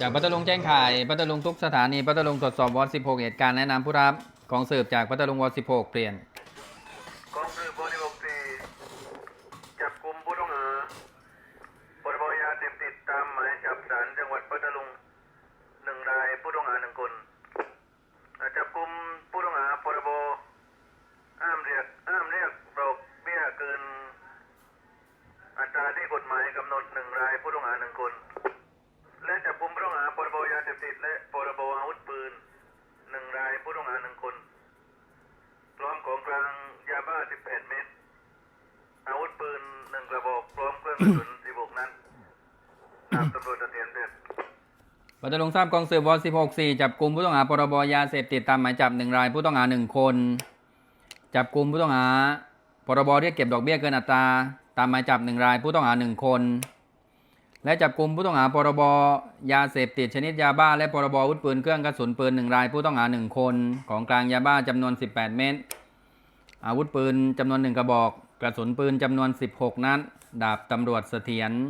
จากพัทลุงแจ้งข่ายพัทลุงทุกสถานีพัทลุงตรวจสอบวอร์ด16 เหตุการณ์แนะนำผู้รับของสืบจากพัทลุงวอร์ด16 เปลี่ยนกองสืบบริบกตีจับกลุ่มผู้ต้องหาปรบยาเสพติดตามหมายจับศาลจังหวัดพัทลุงหนึ่งรายผู้ต้องหาหนึ่งคนจับกลุ่มผู้ต้องหาปรบห้ามเรียกห้ามเรียกดอกเบี้ยเกินอัตราที่กฎำหนดหนึ่งรายผู้ต้องหาหนึ่งคน และจับกลุ่มผู้ต้องหาปรบยาเสพติดและปรบอาวุธปืนหนึ่งรายผู้ต้องหาหนึ่งคน พร้อมของกลางยาบ้า 18 เม็ดอาวุธปืนหนึ่งกระบอกพร้อมเครื่องกระสุน 16 นัดดาบตำรวจเสถียรเพชรพัทลุงทราบกองสืบวอ16 4 จับกลุ่มผู้ต้องหาพรบยาเสพติดตามหมายจับหนึ่งรายผู้ต้องหาหนึ่งคน จับกลุ่มผู้ต้องหาพรบเรียกเก็บดอกเบี้ยเกินอัตรา ตามหมายจับหนึ่งรายผู้ต้องหาหนึ่งคน และจับกลุ่มผู้ต้องหาพรบยาเสพติดชนิดยาบ้า และพรบอาวุธปืนเครื่องกระสุนปืนหนึ่งรายผู้ต้องหาหนึ่งคน ของกลางยาบ้าจำนวน 18 เม็ดอาวุธปืนจำนวนหนึ่งกระบอก กระสุนปืนจำนวน 16 นัดดาบตำรวจเสถียร